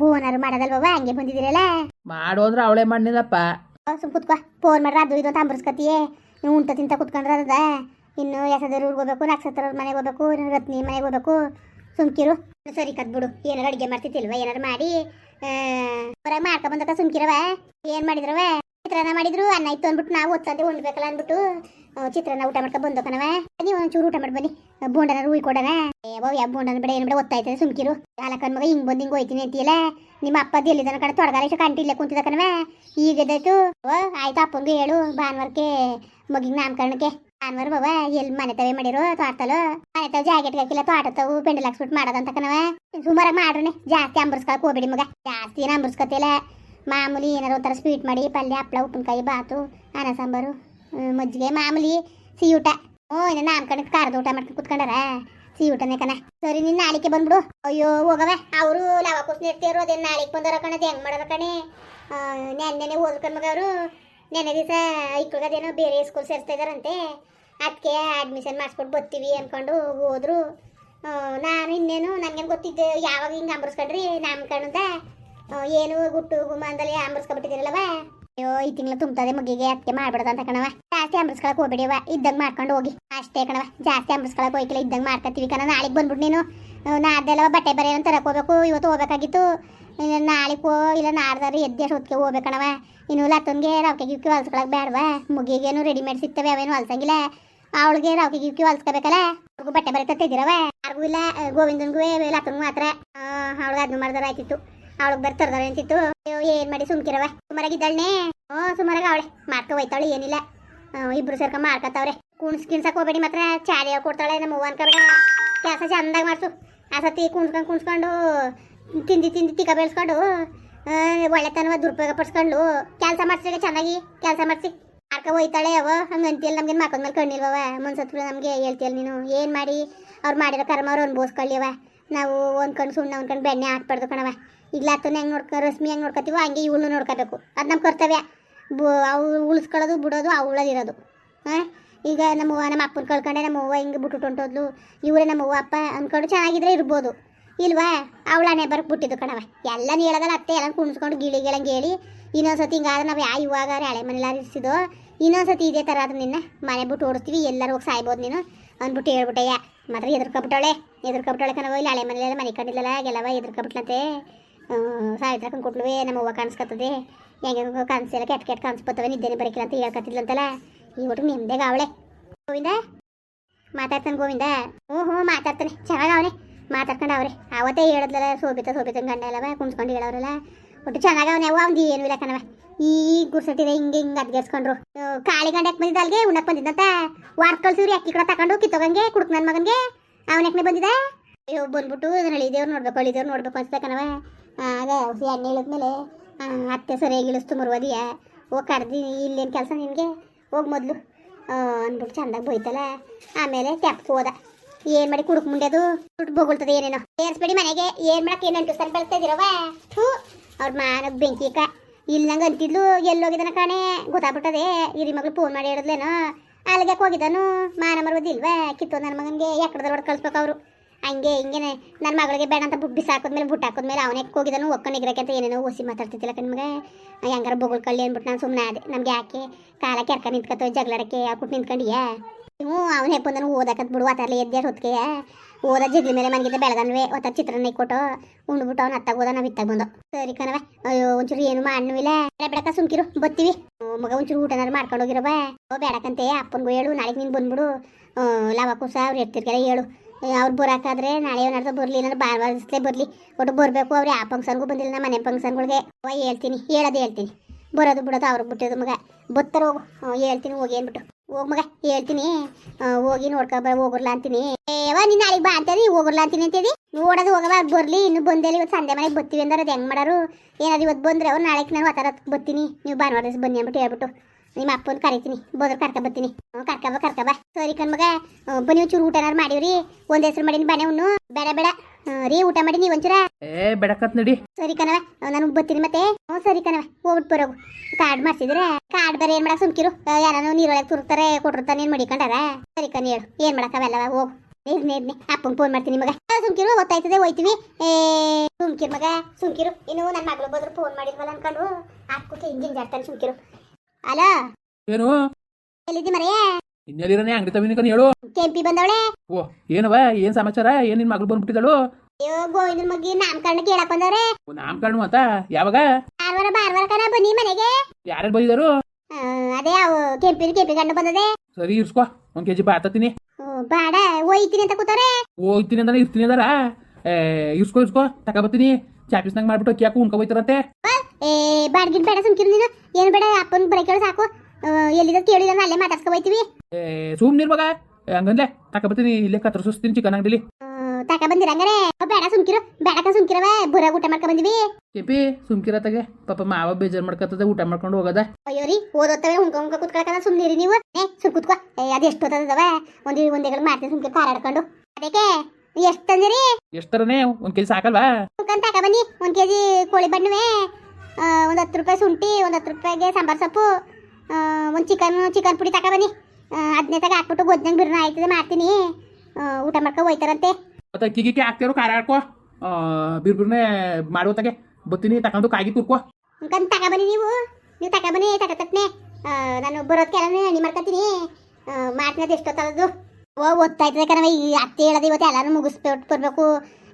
ಫೋನಾರು ಮಾಡೋದಲ್ವ ಹಂಗೆ ಬಂದಿದ್ದೀರಲ್ಲ? ಮಾಡು ಅಂದ್ರೆ ಅವಳೇ ಮಾಡಿದಪ್ಪ ಸುಮ್ ಕುತ್ಕೋ. ಫೋನ್ ಮಾಡ್ರ ಅದು ಇದು ಅಂತ ಅಂಬರ್ಸ್ಕತಿಯೇ. ನೀವು ಉಂಟ ತಿಂತ ಕುತ್ಕೊಂಡ್ರೆ ಅದ. ಇನ್ನು ಎಸದವ್ರ ಊರಿಗೆ ಹೋಗ್ಬೇಕು ನಕ್ಷತ್ರ ಮನೆಗೆ ಹೋಗ್ಬೇಕು ರತ್ನಿ ಮನೆಗೆ ಹೋಗ್ಬೇಕು. ಸುಮ್ಕಿರು ಸರಿ ಕದ್ಬಿಡು ಏನಾರು ಅಡುಗೆ ಮಾಡ್ತಿತ್ತಿಲ್ವ? ಏನಾರು ಮಾಡಿ ಹೊರಗೆ ಮಾಡ್ಕೊ ಬಂದಕ ಸುಮ್ಕಿರವ ಏನು ಮಾಡಿದ್ರವ ಚಿತ್ರಾನ್ನ ಮಾಡಿದ್ರು, ಅನ್ನ ಇತ್ತು ಅಂದ್ಬಿಟ್ಟು ನಾವು ಒತ್ತಂತೆ ಉಣ್ಬೇಕಲ್ಲ ಅಂದ್ಬಿಟ್ಟು ಚಿತ್ರನ ಚಿತ್ರಾನ್ನ ಊಟ ಮಾಡ್ಕೊ ಬಂದು ಕಣವ ನೀವು ಒಂಚೂರು ಊಟ ಮಾಡಿ ಬನ್ನಿ. ಬೋಂಡನ ರೂಯ್ ಕೊಡೋಣ ಏ ಯಾವ ಬೋಂಡನ ಬೇಡ, ಏನು ಬೇಡ ಒತ್ತಾಯ್ತದೆ ಸುಮ್ಕಿರು. ಹಾಲಕ್ಕನ್ ಮಗ ಹಿಂಗ್ ಬಂದು ಹಿಂಗ್ ಹೋಯ್ತೀನಿ ಅಂತೀಯಲ್ಲ. ನಿಮ್ಮ ಅಪ್ಪ ಎಲ್ಲಿದ್ದಾನ ಕಡೆ ತೊಡಗಾಲ ಇಷ್ಟು ಕಂಟಿ ಕುಂತಿದ ಕಣವ ಈಗ ಎದ್ದಾಯ್ತು ಓ ಆಯ್ತು, ಅಪ್ಪಂಗೆ ಹೇಳು, ಭಾನುವಾರಕ್ಕೆ ಮಗಿಗೆ ನಾಮಕರಣಕ್ಕೆ. ಭಾನುವಾರ ಬಾವ ಎಲ್ಲಿ ಮನೆ ತವೆ ಮಾಡಿರೋ ತೋಟಲು ಮನೆ ತವ ಜಾಕೆಟ್ ಹಾಕಿಲ್ಲ, ತೋಟ ತಾವು ಪೆಂಡಲ್ ಹಾಕ್ಸ್ಬಿಟ್ಟು ಮಾಡೋದಂತ ಕಣವ ಸುಮಾರಾಗಿ ಮಾಡ್ರನೆ. ಜಾಸ್ತಿ ಅಂಬರ್ಸ್ಕೊಳಕ್ ಹೋಗ್ಬೇಡಿ ಮಗ. ಜಾಸ್ತಿ ಏನು ಅಂಬರ್ಸ್ಕೊತಿಲ್ಲ. ಮಾಮೂಲಿ ಏನಾರು ಒಂಥರ ಸ್ವೀಟ್ ಮಾಡಿ, ಪಲ್ಯ, ಹಪ್ಪಳ, ಉಪ್ಪಿನಕಾಯಿ, ಬಾತು, ಅನ್ನ ಸಾಂಬಾರು ಮಜ್ಜಿಗೆ, ಮಾಮೂಲಿ ಸಿಹಿ ಊಟ ಓ, ಇನ್ನು ನಾಮಕರಣಕ್ಕೆ ಖಾರದ ಊಟ ಮಾಡ್ಕೊಂಡು ಕುತ್ಕೊಂಡಾರ? ಸಿಹಿ ಊಟನೇ ಕಣ. ಸರಿ ನಿನ್ನ ನಾಳೆಗೆ ಬಂದ್ಬಿಡು. ಅಯ್ಯೋ, ಹೋಗವೆ. ಅವರು ಲವ ಕುಸ್ ನಿರ್ತಿಯರು ಅದೇನು ನಾಳೆಗೆ ಬಂದವರ ಕಣದು ಹೆಂಗೆ ಮಾಡೋದ ಕಣೆ? ನೆನ್ನೆನೆ ಮಗ ಅವರು. ನೆನ್ನೆ ದಿವಸ ಐಕ್ಳಗದೇನೋ ಬೇರೆ ಸ್ಕೂಲ್ ಸೇರಿಸ್ತಾ ಇದಾರಂತೆ ಅದಕ್ಕೆ ಅಡ್ಮಿಷನ್ ಮಾಡಿಸ್ಬಿಟ್ಟು ಬರ್ತೀವಿ ಅಂದ್ಕೊಂಡು ಹೋದ್ರು. ನಾನು ಇನ್ನೇನು, ನನಗೇನು ಗೊತ್ತಿದ್ದೆ, ಯಾವಾಗ ಹಿಂಗೆ ಅಂಬರ್ಸ್ಕೊಂಡ್ರಿ ನಾಮಕರಣದ ಏನು ಗುಟ್ಟು ಗುಮ್ಮ ಅಂದಲ್ಲಿ ಅಂಬರ್ಸ್ಕೊಬಿಟ್ಟಿದ್ದೀರಲ್ಲವ ಅಯ್ಯೋ, ಈ ತಿಂಗಳು ತುಂಬತದೆ ಮುಗಿಗೆ ಅತ್ತೆ ಮಾಡ್ಬಿಡೋದು ಅಂತ ಕಣವ ಜಾಸ್ತಿ ಅಂಬರ್ಸ್ಕೊಳಕ್ ಹೋಗ್ಬಿಡಿವ ಇದ್ದಂಗೆ ಮಾಡ್ಕೊಂಡು ಹೋಗಿ. ಅಷ್ಟೇ ಕಣವ ಜಾಸ್ತಿ ಅಂಬರ್ಸ್ಕೊಳಕ್ ಹೋಗಿಲ್ಲ ಇದ್ದಂಗೆ ಮಾಡ್ಕೊತೀವಿ ಕಣ. ನಾಳೆಗೆ ಬಂದ್ಬಿಟ್ಟು ನೀನು. ನಾಡ್ದೆಲ್ಲ ಬಟ್ಟೆ ಬರೆ ಅಂತ ಹೋಗಬೇಕು. ಇವತ್ತು ಹೋಗ್ಬೇಕಾಗಿತ್ತು. ನಾಳೆಗೆ ಹೋ ಇಲ್ಲ ನಾಡ್ದಾರು ಎದ್ದೆ ಹೊತ್ತಿಗೆ ಹೋಗ್ಬೇಕಣವ ಇನ್ನು ಲತ್ತನ್ಗೆ ರವಕೆ ಗಿವ್ಕಿ ಹೊಲ್ಸ್ಕೊಳಕ್ ಬೇಡವಾ ಮುಗಿಗೇನು ರೆಡಿಮೇಡ್ ಸಿಗ್ತವೆ, ಅವೇನು ಹೊಲ್ಸಂಗಿಲ್ಲ. ಅವಳಿಗೆ ರವಕೆ ಗಿವ್ಕಿ ಹೊಲ್ಸ್ಕೋಬೇಕಲ್ಲ? ಅವ್ರಿಗೂ ಬಟ್ಟೆ ಬರೆ ತತ್ತಿದಿರವ ಯಾರಿಗೂ ಇಲ್ಲ, ಗೋವಿಂದನ್ಗೂ ಲತ್ತನ್ಗೂ ಮಾತ್ರ. ಅವಳಿಗೆ ಅದನ್ನ ಮಾಡಿದ್ರೆ ಆಯ್ತಿತ್ತು. ಅವಳಿಗೆ ಬರ್ತಾರ್ದಾಳೆ ಅಂತಿತ್ತು. ಏನ್ ಮಾಡಿ ಸುಮ್ಕಿರವ ಸುಮಾರಾಗಿದ್ದಾಳೆ ಓ, ಸುಮಾರಾಗ ಅವಳೆ. ಮಾಡ್ಕೊ ಹೋಯ್ತಾಳೆ ಏನಿಲ್ಲ. ಇಬ್ರು ಸರ್ಕ ಮಾಡ್ಕೊತಾವ್ರೆ ಕುಣ್ಸ್ ಕಿಣ್ಸಕ್ ಹೋಗ್ಬೇಡಿ, ಮಾತ್ರ ಚಾಲಿ ಕೊಡ್ತಾಳೆ ನಮ್ಮ ಅವ್ವ ಅನ್ಕೋಬೇಡ ಕೆಲಸ ಚಂದಾಗ ಮಾಡ್ಸು. ಆ ಸತಿ ಕುಣ್ಸ್ಕೊಂಡು ಕುಣ್ಸ್ಕೊಂಡು, ತಿಂದು ತಿಂದು ತಿಕ್ಕ ಬೆಳೆಸ್ಕೊಂಡು ಒಳ್ಳೆತನವ ದುರುಪಯೋಗ ಪಡಿಸ್ಕೊಂಡು, ಕೆಲಸ ಮಾಡ್ಸಿದ್ರೆ ಚೆನ್ನಾಗಿ ಕೆಲಸ ಮಾಡ್ಸಿ. ಮಾಡ್ಕೊ ಹೋಯ್ತಾಳೆ ಅವ ಹಂಗೆ ಅಂತಿಲ್ಲ ನಮ್ಗೆ ಮಾಕೊಂಡ್ ಮೇಲೆ ಕಣ್ಣಿಲ್ವವ ಮುನ್ಸತ್ರು ನಮಗೆ ಹೇಳ್ತಿಯಲ್ಲ ನೀನು. ಏನು ಮಾಡಿ? ಅವ್ರು ಮಾಡಿರೋ ಕರ್ಮ ಅವ್ರು ಅನ್ಭವಿಸ್ಕೊಳ್ಳಿವ ನಾವು ಒಂದ್ಕೊಂಡು ಸುಣ್ಣ ಕಣ್ಣು ಬೆಣ್ಣೆ ಹಾಕ್ಬಾರ್ದು ಕಣವ ಈಗ ಲತ್ತನ ಹೆಂಗೆ ನೋಡ್ಕೊ, ರಶ್ಮಿ ಹೆಂಗೆ ನೋಡ್ಕೊತೀವೋ ಹಂಗೆ ಇವಳು ನೋಡ್ಕೋಬೇಕು. ಅದು ನಮ್ಮ ಕರ್ತವ್ಯ. ಬು, ಅವು ಉಳಿಸ್ಕೊಳ್ಳೋದು, ಬಿಡೋದು ಅವಳಲ್ಲಿರೋದು ಹಾಂ? ಈಗ ನಮ್ಮ ಅವ್ವ, ನಮ್ಮ ಅಪ್ಪನ ಕಳ್ಕೊಂಡೆ, ನಮ್ಮ ಅವ್ವ ಹಿಂಗೆ ಬಿಟ್ಟು ಹೊಂಟೋದ್ಲು. ಇವರೇ ನಮ್ಮ ಅವ್ವ, ಅಪ್ಪ ಅಂದ್ಕೊಂಡು ಚೆನ್ನಾಗಿದ್ರೆ ಇರ್ಬೋದು. ಇಲ್ವಾ? ಅವಳ ಬರಕ್ಕೆ ಬಿಟ್ಟಿದ್ದು ಕಣವ ಎಲ್ಲ ಹೇಳೋದಲ್ಲ, ಅತ್ತೆ ಎಲ್ಲ ಕುಣಿಸ್ಕೊಂಡು ಗಿಳಿ ಗಿಳಂಗೆ ಹೇಳಿ, ಇನ್ನೊಂದ್ಸತಿ ಹಿಂಗಾದ್ರೆ ನಾವು ಯಾ ಇವಾಗ ಹಳೆ ಮನೇಲಿ ಇರಿಸಿದೋ ಇನ್ನೊಂದ್ಸತಿ ಇದೇ ಥರ ಅದು ನಿನ್ನ ಮನೆ ಬಿಟ್ಟು ಓಡಿಸ್ತೀವಿ, ಎಲ್ಲರೂ ಹೋಗಿ ಸಾಯ್ಬೋದು ನೀನು ಅಂದ್ಬಿಟ್ಟು ಹೇಳ್ಬಿಟ್ಟಯ್ಯ. ಮಾತ್ರ ಎದುರ್ಕೊಬಿಟ್ಟವಳೆ ಎದುರ್ಕೊಬಿಟ್ಟವಳೆ ಕಣವ ಇಲ್ಲಿ ಹಳೆ ಮನೇಲೆಲ್ಲ ಮನೆ ಕಂಡಿಲ್ಲಲ್ಲ ಗೆಲ್ಲವ ಎದುರ್ಕೊಬಿಟ್ಲಂತೆ. ಸಾವಿತ್ರ ಕೊಟ್ಲುವೆ, ನಮ್ಮ ಅವ್ವ ಕಾಣಿಸ್ಕೊತದೆ ಹೆಂಗೆ ಕಾಣಿಸಿಲ್ಲ ಕೆಟ್ಟ ಕೆಟ್ಟ ಕಾಣಿಸ್ಬೋತವೆ ನಿದ್ದೆನೆ ಬರಕಿಲ್ಲ ಅಂತ ಹೇಳ್ಕೊತಿದ್ಲಂತಲ್ಲ ಈ ಒಟ್ಟು ನಿಮ್ದೆ ಅವಳೆ ಗೋವಿಂದ? ಮಾತಾಡ್ತಾನೆ ಗೋವಿಂದ? ಹ್ಞೂ ಹ್ಞೂ ಮಾತಾಡ್ತಾನೆ. ಚೆನ್ನಾಗಿ ಅವನೇ ಮಾತಾಡ್ಕೊಂಡು ಅವ್ರೆ ಅವತ್ತೇ ಹೇಳಿದ್ಲಲ್ಲ, ಸೋಬಿತ ಸೋಬಿತನ ಗಂಡ ಎಲ್ಲವ ಕುಣ್ಸ್ಕೊಂಡು ಹೇಳೋರಲ್ಲ ಒಟ್ಟು ಚೆನ್ನಾಗಿ ಅವನೇ ಅವ್ನು ಏನು ಇಲ್ಲ ಕಣವ ಈ ಗುರ್ಸಟ್ಟಿದೆ ಹಿಂಗೆ ಹಿಂಗೆ ಅದ್ಗೆಸ್ಕೊಂಡ್ರು ಕಾಳಿ ಗಂಡ ಯಾಕೆ ಬಂದಿದ್ದ ಅಲ್ಲಿಗೆ ಉಣ್ಣಕ್ಕೆ ಬಂದಿದ್ದಂತ ವಾರ ಕಳ್ಸಿವ್ರಿ, ಅಕ್ಕಿ ಕೂಡ ತಗೊಂಡು ಕಿತ್ತೋಗಂಗೆ, ಕುಡ್ಕು ನನ್ನ ಮಗನಿಗೆ. ಅವನ ಯಾಕೆ ಬಂದಿದ್ದ? ಅಯ್ಯೋ, ಬಂದ್ಬಿಟ್ಟು ಇದನ್ನ ದೇವ್ರು ನೋಡ್ಬೇಕು ಹಳಿದೇವ್ರು ನೋಡ್ಬೇಕು ಅನ್ಸ್ತಾ ಕಣವ ಹುಸಿ ಎಣ್ಣೆ ಇಳಿದ್ಮೇಲೆ ಅತ್ತೆ ಸರಿಯಾಗಿ ಇಳಿಸ್ತು ಮರುವದಿಯ ಹೋಗಿ ಕಡ್ದು ಇಲ್ಲೇನು ಕೆಲಸ ನಿನಗೆ ಹೋಗಿ ಮೊದಲು. ಅಂದ್ಬಿಟ್ಟು ಚಂದಾಗಿ ಬೈತಲ್ಲ ಆಮೇಲೆ ಟ್ಯಾಪ್ಗೆ ಹೋದ. ಏನು ಮಾಡಿ ಕುಡುಕ್ ಮುಂಡೆದು ದುಡ್ಡು ಬೋಗುಳ್ತದೆ ಏನೇನೋ. ಏರ್ಸ್ಬೇಡಿ ಮನೆಗೆ. ಏನು ಮಾಡಕ್ಕೆ ಏನು ಅಂಟು ಸರಿ ಬೆಳೆಸ್ತಾ ಇದ್ದೀರವ ಥೂ, ಅವ್ರ ಮಾನಕ್ಕೆ ಬೆಂಕಿ ಕ ಇಲ್ಲಂಗೆ ಅಂತಿದ್ಲು. ಎಲ್ಲೋಗಿದ್ದಾನ ಕಾಣೆ? ಗೊತ್ತಾಗ್ಬಿಟ್ಟದೆ. ಇರಿ ಮಗಳು ಫೋನ್ ಮಾಡಿ ಹೇಳಿದ್ಲೇನೋ. ಅಲ್ಲಿಗೆ ಹೋಗಿದ್ದಾನು? ಮಾನ ಮರುವುದಿಲ್ವಾ? ಕಿತ್ತೋ ನನ್ನ ಮಗನಿಗೆ. ಎಕ್ಕಡದಲ್ಲಿ ಹೊಡೆದು ಕಳಿಸ್ಬೇಕು ಅವರು. ಹಂಗೆ ಹಿಂಗೆ ನನ್ನ ಮಗಳಿಗೆ ಬೇಡ ಅಂತ ಬುಕ್ ಬಿಸಾಕಿದ್ಮೇಲೆ ಬುಟ್ಟು ಹಾಕಿದ್ಮೇಲೆ ಅವನೇ ಹೋಗಿದನು ಒಕ್ಕನ್ ನಿಗ್ರಕ್ಕೆ ಅಂತ ಏನೇನೋ ಓಸಿ ಮಾತಾಡ್ತಿದ್ದಿಲ್ಲ ಕಣ್ಮಗೆ ಹೆಂಗಾರ ಬೊಗಳು ಕಳ್ಳಿ ಅಂದ್ಬಿಟ್ಟು ನಾನು ಸುಮ್ಮನೆ ಅದೇ ನಮ್ಗೆ ಯಾಕೆ ಕಾಲ ಕೆರ್ಕ ನಿಂತ್ಕೊತ ಜಗಳಡಕ್ಕೆ ಹಾಕ್ಬಿಟ್ಟು ನಿಂತ್ಕೊಂಡಿಯಾ? ಹ್ಞೂ, ಅವ್ನು ಹೆಪ್ಪಂದನು ಓದಕತ್ ಬಿಡು, ಆತರ್ಲಿ ಎದ್ದೆ ಹೊತ್ತಿಗೆ ಓದ ಜಗ್ಲಿ ಮೇಲೆ ಮನೆಗಿದ್ದ ಬೆಳಗನ್ವೆ, ಒತ್ತ ಚಿತ್ರಾನ್ನ ಕೊಟ್ಟು ಉಂಡ್ಬಿಟ್ಟು ಅವ್ನು ಹತ್ತಾಗ ಹೋದ, ನಾವು ಇತ್ತಾಗ ಬಂದು. ಸರಿ ಕಣವ ಅಯ್ಯೋ, ಒಂಚೂರು ಏನು ಮಾಡ್ನುವಿಲ್ಲ ಬೆಳಕ ಸುಮ್ಕಿರು, ಬತ್ತೀವಿ. ಮಗ, ಒಂಚೂರು ಊಟನಾರು ಮಾಡ್ಕೊಂಡು ಹೋಗಿರವ ಬೇಡಕಂತೆ, ಅಪ್ಪನ್ಗೂ ಹೇಳು, ನಾಳೆಗೆ ನೀನು ಬಂದ್ಬಿಡು. ಲವ ಕುಸ ಅವ್ರು ಇರ್ತಿರ್ಕೆಲ್ಲ ಹೇಳು. ಅವ್ರು ಬರೋಕ್ಕಾದ್ರೆ ನಾಳೆ ಏನಾದ್ರು ಬರಲಿ ಬಾರ್ ಭಾನುವಾರದಲ್ಲೇ ಬರಲಿ. ಒಟ್ಟು ಬರಬೇಕು ಅವ್ರು ಯಾವ ಫಂಕ್ಷನ್ಗೂ ಬಂದಿಲ್ಲ ನಮ್ಮ ಮನೆ ಫಂಕ್ಷನ್ಗಳಿಗೆ ಓ ಹೇಳ್ತೀನಿ, ಹೇಳೋದು ಹೇಳ್ತೀನಿ. ಬರೋದು ಬಿಡೋದು ಅವ್ರಿಗೆ ಬಿಟ್ಟಿದ್ದು ಮಗ. ಬತ್ತರ ಹೋಗು. ಹೇಳ್ತೀನಿ ಹೋಗಿ ಅಂದ್ಬಿಟ್ಟು. ಹೋಗ್ ಮಗ, ಹೇಳ್ತೀನಿ. ಹೋಗಿ ನೋಡ್ಕೊಬ ಹೋಗ್ರಲ್ಲ ಅಂತೀನಿ. ಏವ ನೀನು ನಾಳೆಗೆ ಬಾ ಅಂತೇಳಿ ಹೋಗ್ರಲ್ಲ ಅಂತೀನಿ ಅಂತೇಳಿ. ನೋಡೋದು ಹೋಗವ ಬರ್ಲಿ. ಇನ್ನು ಬಂದೇಲಿ ಇವತ್ತು ಸಂಜೆ ಮನೆಗೆ ಬರ್ತೀವಿ ಅಂದ್ರೆ, ಅದು ಹೆಂಗೆ ಮಾಡೋರು? ಏನಾದ್ರು ಇವತ್ತು ಬಂದ್ರೆ ಅವ್ರು ನಾಳೆಗೆ ನಾನು ಆತರ ಬರ್ತೀನಿ. ನೀವು ಭಾನುವಾರ ಬನ್ನಿ ಅಂದ್ಬಿಟ್ಟು ಹೇಳ್ಬಿಟ್ಟು. ನಿಮ್ಮ ಅಪ್ಪನ ಕರಿತೀನಿ ಬದ್ರ ಕರ್ಕ ಬರ್ತೀನಿ. ಕರ್ಕ ಬಾ ಕರ್ಕ ಬಾ. ಸರಿ ಕಣ್ ಮಗ. ಬನ್ನಿ ಒಂಚೂರು ಊಟ ಏನಾರು ಮಾಡಿವ್ರಿ. ಒಂದ್ ಹೆಸರು ಮಾಡಿನ ಬನೆ ಉಣ್ಣು ಬೇಡ ಬೇಡ. ರೀ ಊಟ ಮಾಡಿ ನೀವು ಒಂಚೂರ. ಏ ಬೆಡಕತ್ ನಡಿ. ಸರಿ ಕಣವ ನಾನು ಬರ್ತೀನಿ ಮತ್ತೆ. ಹ್ಞೂ ಸರಿ ಕಣವ ಹೋಗ್ಬಿಟ್ಟು ಬರೋಗು ಕಾರ್ಡ್ ಮಾಡ್ಸಿದ್ರೆ ಕಾರ್ಡ್ ಬೇರೆ ಏನ್ ಮಾಡಕ್ ಸುಮ್ಕಿರು. ಯಾರು ನೀರೊಳಗೆ ತುರ್ತಾರೆ ಕೊಟ್ಟಿರ್ತಾನೆ ಏನ್ ಮಡಿಕೊಂಡಾರ? ಸರಿ ಕಣ್ ಹೇಳು. ಏನ್ ಮಾಡಕ್ ಅವೆಲ್ಲ ಹೋಗು. ಇರ್ನಿ ಅಪ್ಪಂಗೆ ಫೋನ್ ಮಾಡ್ತೀನಿ ಮಗ ಸುಮ್ಕಿರು ಗೊತ್ತಾಯ್ತದೆ ಹೋಯ್ತೀವಿ. ಏ ಸುಮ್ಕಿರು ಮಗ ಸುಮ್ಕಿರು. ಇನ್ನು ನನ್ನ ಮಗಳು ಬಂದ್ರು ಫೋನ್ ಮಾಡಿದ್ವಲ್ಲ ಅನ್ಕೊಂಡು. ಅಕ್ಕಕ್ಕೆ ಜಾಡ್ತಾನೆ ಸುಮ್ಕಿರು. ಅಲ? ಏನು? ಎಲ್ಲಿದ್ದಿ ಮರೆಯೇ ಇನ್ನೆಲ್ಲಿರನೇ? ಅಂಗಡಿ ತವಿನಿಕನ್ ಹೇಳು. ಕೆಂಪಿ ಬಂದವಳೆ? ಓ ಏನವ? ಏನ್ ಸಮಾಚಾರ? ಏನ್ ನಿನ್ ಮಗಳು ಬಂದ್ಬಿಟ್ಟಿದಳು ಅಯ್ಯೋ ಗೋವಿಂದನ ಮಗ್ಗಿ ನಾಮಕರಣ ಕೇಳಕ್ ಬಂದವ್ರೆ. ಓ, ನಾಮಕರಣ ಅಂತ? ಯಾವಾಗ? ಬಾರ್ವಾರ ಬಾರ್ವಾರ ಕಣ ಬನ್ನಿ ಮನೆಗೆ. ಯಾರ್ಯಾರು ಬಂದಿದ್ದಾರು ಆ, ಅದೇ ಅವು ಕೆಂಪಿ ಕೆಂಪಿ ಗಂಡು ಬಂದದೆ. ಸರಿ ಇರ್ಸ್ಕೊ. ಒಂದ್ ಕೆಜಿ ಬಾತತೀನಿ ಓ, ಬಾಡ ಒಯ್ತೀನಿ ಅಂತ ಕೂತಾರೆ ಹೋಗ್ತೀನಿ ಅಂತಾನೆ ಇರ್ತೀನಿ ಅಂದಾರ? ಏ ಇರ್ಸ್ಕೊ ಇರ್ಸ್ಕೊ. ತಗೊಬತ್ತೀನಿ ಚಾಪೀಸ್ನಾಗ ಮಾಡ್ಬಿಟ್ಟು ಅಕ್ಕಿ ಹಾಕು ಉಣ್ಕೊ ಹೋಯ್ತಾರಂತೆ ಏ ಬಾಡ್ಗಿಡ್ ಬೇಡ ಸುಮ್ಕಿರು ನೀನು. ಏನು ಬೇಡ ಅಪ್ಪನ ಬರ ಕೇಳು ಸಾಕು. ಎಲ್ಲಿದ ಕೇಳಿಲ್ಲ ಅಲ್ಲೇ ಮಾತಾಡ್ಸ್ಕೊ ಹೋಯ್ತೀವಿ. ಏ ಸುಮ್ನಿರ್ ಮಗ. ಏ, ಹಂಗಂದ್ರೆ ತಗೊಬತ್ತೀನಿ ಇಲ್ಲೇ ಕತ್ರ ಸುಸ್ತೀನಿ ಚಿಕನ್ ಅಂಗಡಿಲಿ. ತಕ ಬಂದಿರ ಹಂಗಾರೆ? ಓ, ಬೇಡ ಸುಮ್ಕಿರು. ಬೇಡಕ ಸುಮ್ಕಿರವ. ಬುರ ಊಟ ಮಾಡ್ಕೊ ಬಂದಿವಿ. ಕೆಪಿ ಸುಮ್ಕಿರತ್ತಾಗೆ ಪಾಪ ಮಾವ ಬೇಜಾರ್ ಮಾಡ್ಕೊತದ ಊಟ ಮಾಡ್ಕೊಂಡು ಹೋಗದ. ಅಯ್ಯೋ ರೀ ಓದೋತ್ತವೆ ಹುಂಕ ಹುಂಕ ಕುತ್ಕೊಳಕದ. ಸುಮ್ನಿರಿ ನೀವು. ಏ ಸುಮ್ ಕುತ್ಕೋ. ಏ ಅದು ಎಷ್ಟು ಓದದವ ಒಂದಿ ಒಂದೇಗಳು ಮಾಡ್ತೀನಿ ಸುಮ್ಕಿರು ಕಾರಾಡ್ಕೊಂಡು. ಅದಕ್ಕೆ ಎಷ್ಟು ತಂದಿರಿ ಎಷ್ಟರನೇ? ಒಂದ್ ಕೆಜಿ ಸಾಕಲ್ವಾ? ಅಂತ ಬನ್ನಿ. ಒಂದ್ ಕೆಜಿ ಕೋಳಿ ಬಣ್ಣವೆ. ಒಂದ್ ಹತ್ತು ರೂಪಾಯಿ ಶುಂಠಿ ಒಂದ್ ಹತ್ತು ರೂಪಾಯಿಗೆ ಸಾಂಬಾರ್ ಸೊಪ್ಪು ಒಂದು ಚಿಕನ್ ಚಿಕನ್ ಪುಡಿ ತಕ ಬನ್ನಿ. ಅದನ್ನೇ ತಗ ಹಾಕ್ಬಿಟ್ಟು ಗೊಜ್ಜಂಗೆ ಬಿರ್ನ ಆಯ್ತದೆ ಮಾಡ್ತೀನಿ. ಆ, ಊಟ ಮಾಡ್ಕೊ ಹೋಯ್ತಾರಂತೆ. ಮತ್ತೆ ಅಕ್ಕಿಗೆ ಹಾಕ್ತಿರೋ ಖಾರ ಹಾಕೋ. ಬಿರ್ ಬಿರ್ನೆ ತಗೆ ಬತ್ತೀನಿ ತಕೊಂಡು ಕಾಗಿ ತುರ್ಕೋ. ಅಂಕಂದ್ ತಕ ಬನ್ನಿ ನೀವು. ನೀವು ತಕ ಬನ್ನಿ ತಕ ತಟ್ನೆ ನಾನು ನೀ ಮಾಡ್ಕೊತೀನಿ ಆ, ಮಾಡ್ತೀನಿ ಅದು ಎಷ್ಟೊತ್ತದು ಓ ಓದ್ತಾಯ್ತದೆ ಕಣವ ಈ ಅತ್ತೆ ಹೇಳೋದು ಇವತ್ತು ಎಲ್ಲರೂ ಮುಗಿಸ್ಬಿಟ್ಟು ಬರ್ಬೇಕು.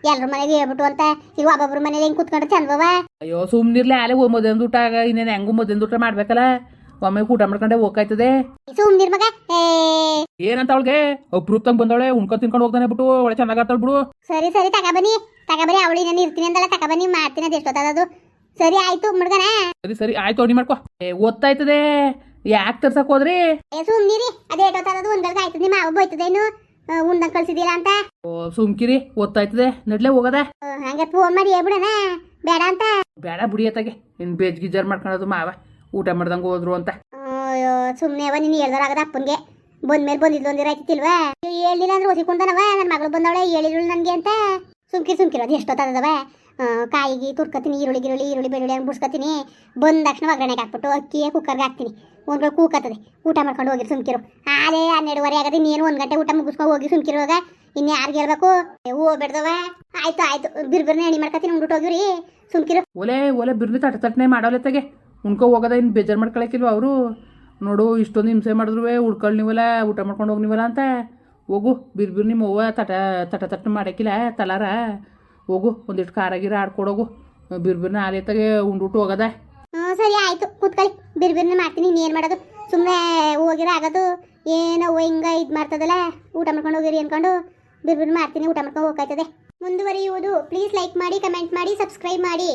ಎಲ್ಲರ ಮನೆಗೆ ಹೇಳ್ಬಿಟ್ಟು ಅಂತ ಈಗ ಒಬ್ಬೊಬ್ರ ಮನೇಲಿ ಹೆಂಗೆ ಕೂತ್ಕೊಂಡ್ರೆ ಚಂದವ ಅಯ್ಯೋ ಸುಮ್ನಿರ್ಲೇ ಅಲ್ಲೇ ಮದ್ವೆಂದು ಊಟ ಆಗ ಇನ್ನೇನು ಹೆಂಗು ಮದ್ವೆಂದು ಊಟ ಮಾಡ್ಬೇಕಲ್ಲ? ಒಮ್ಮೆ ಊಟ ಮಾಡ್ಕೊಂಡೆ ಹೋಗ್ತದೆ ಸುಮ್ನಿರ್ ಮಗ ಏನಂತ ಅವಳಿಗೆ? ಅಪ್ರೂಪ್ತಂಗ್ ಬಂದವಳೆ ಉಣ್ಕೊ ತಿನ್ಕೊಂಡು ಹೋಗ್ತಾನೆ ಬಿಟ್ಟು ಒಳ್ಳೆ ಚೆನ್ನಾಗ್ ಆತಾಳ್ ಬಿಡು. ಸರಿ ಸರಿ ತಕ ಬನ್ನಿ ತಕ ಬನ್ನಿ ಅವಳಿ ನಾನು ಇರ್ತೀನಿ ಅಂದಲ್ಲ ತಕ ಬನ್ನಿ ಮಾಡ್ತೀನಿ ಅದು ಎಷ್ಟೊತ್ತದು ಸರಿ ಆಯ್ತು ಮುಡ್ಗನ? ಸರಿ ಸರಿ ಆಯ್ತು ಅಡಿ ಮಾಡ್ಕೊ. ಏ ಓದ್ತಾಯ್ತದೆ. ಯಾಕೆ ತರ್ಸಕ್ ಹೋದ್ರಿ? ಏ ಸುಮ್ನಿರಿ. ಅದು ಎಷ್ಟೊತ್ತದು ಒಂದ್ಗಳಿಗೆ ಆಯ್ತದ. ನಿಮ್ಮ ಮಾವ ಬೈತದೆ ಇನ್ನು ಕಳ್ಸಿದೀರಾ ಕಳ್ಸಿದಿಲ್ಲ ಅಂತ? ಓ ಸುಮ್ಕಿರಿ. ಓದ್ತಾಯ್ತದೆ. ನಡ್ಲೆ ಹೋಗದ? ಆ, ಹಂಗೆ ಫೋನ್ ಮಾಡಿ ಹೇಳ್ಬಿಡಣ. ಬೇಡ ಅಂತ? ಬೇಡ ಬುಡಿಯತ್ತಾಗೆ ಇನ್ ಬೇಜ್ ಗಿಜಾರ್ ಮಾಡ್ಕೊಳೋದು ಮಾವ. ಊಟ ಮಾಡ್ದಂಗೆ ಹೋದ್ರು ಅಂತ. ಅಯ್ಯೋ ಸುಮ್ನೆ ಅವ ನೀನು ಹೇಳ್ದಾರಾಗದ ಅಪ್ಪನ್ಗೆ. ಬಂದ್ಮೇಲೆ ಬಂದಿದ್ಲು ಒಂದಿರ ಆಯ್ತಿಲ್ವಾ ಹೇಳಿಲ್ಲ ಅಂದ್ರೆ ಒಸಿಕೊಂಡನವ ನನ್ನ ಮಗಳು ಬಂದವಳೆ ಹೇಳಿದ್ರು ನನ್ಗೆ ಅಂತ? ಸುಮ್ಕಿರಿ ಸುಮ್ಕಿರೋದು ಎಷ್ಟೊತ್ತದವ ಕಾಯಿಗೆ ತುರ್ಕತೀನಿ ಈರುಳ್ಳಿ, ಗಿರುಳ್ಳಿ, ಈರುಳ್ಳಿ, ಬೆಳ್ಳುಳ್ಳಿ ಹಂಗೆ ಬಿಡ್ಸ್ಕೊತೀನಿ ಬಂದ ತಕ್ಷಣ ಒಗ್ಗರಣೆಗೆ ಹಾಕ್ಬಿಟ್ಟು ಅಕ್ಕಿಯೇ ಕುಕ್ಕರ್ಗೆ ಹಾಕ್ತೀನಿ. ಒಂದು ಕೂಕತ್ತದೆ. ಊಟ ಮಾಡ್ಕೊಂಡು ಹೋಗಿರಿ ಸುಮ್ಕಿರು. ಆಲೇ ಹನ್ನೆರಡುವರೆ ಆಗದೆ ನೀನು ಒಂದು ಗಂಟೆ ಊಟ ಮುಗಿಸ್ಕೊಂಡು ಹೋಗಿ ಸುಮ್ಕಿರುವಾಗ ಇನ್ನು ಯಾರಿಗೆ ಹೇಳ್ಬೇಕು? ಬಿಡ್ದವ ಆಯ್ತು ಆಯ್ತು. ಬಿರ್ಬಿರ್ನೆ ಎಣ್ಣೆ ಮಾಡ್ಕೊತೀನಿ ಉಂಡ್ಬಿಟ್ಟು ಹೋಗಿರಿ ಸುಮ್ಕಿರು. ಒಲೆ ಒಲೆ ಬಿರ್ನಿ ತಟ ತಟ್ಟನೆ ಮಾಡೋಲತ್ತಾಗೆ ಉಣ್ಕೊ, ಹೋಗೋದ ಇನ್ನು ಬೇಜಾರು ಮಾಡ್ಕೊಳಕಿಲ್ವ ಅವರು? ನೋಡು, ಇಷ್ಟೊಂದು ಹಿಂಸೆ ಮಾಡಿದ್ರು ಉಳ್ಕೊಳ್ಳಿ ನೀವಲ್ಲ, ಊಟ ಮಾಡ್ಕೊಂಡು ಹೋಗ್ನಿವಲ್ಲ ಅಂತ. ಹೋಗು, ಬಿರ್ಬಿರ್ ಬಿರ್ ನಿಮ್ಮ ಅವ್ವ ತಟ ತಟ ತಟ್ಟನೆ ಮಾಡಕ್ಕಿಲ್ಲ ತಲಾರ. ಹೋಗು, ಒಂದಿಷ್ಟು ಖಾರ ಗಿರ ಆಡ್ಕೊಡೋಗು. ಬಿರ್ಬಿರ್ನ ಆಲೆ ಆಲೇತಾಗೆ ಉಂಡುಟ್ಟು ಹೋಗದ. ಹ್ಞೂ ಸರಿ, ಆಯ್ತು. ಕೂತ್ಕೊಳ್ಳಿ ಬಿರ್ಬಿರ್ನ ಮಾಡ್ತೀನಿ. ಏನ್ ಮಾಡೋದು? ಸುಮ್ಮನೆ ಹೋಗಿರ, ಆಗೋದು. ಏನೋ ಹಿಂಗ ಇದು ಮಾಡ್ತದಲ್ಲ? ಊಟ ಮಾಡ್ಕೊಂಡು ಹೋಗಿರಿ ಅನ್ಕೊಂಡು ಬಿರ್ಬಿರ್ನ ಮಾಡ್ತೀನಿ. ಊಟ ಮಾಡ್ಕೊಂಡು ಹೋಗ್ತದೆ ಮುಂದುವರಿಯುವುದು. ಪ್ಲೀಸ್ ಲೈಕ್ ಮಾಡಿ ಕಮೆಂಟ್ ಮಾಡಿ ಸಬ್ಸ್ಕ್ರೈಬ್ ಮಾಡಿ.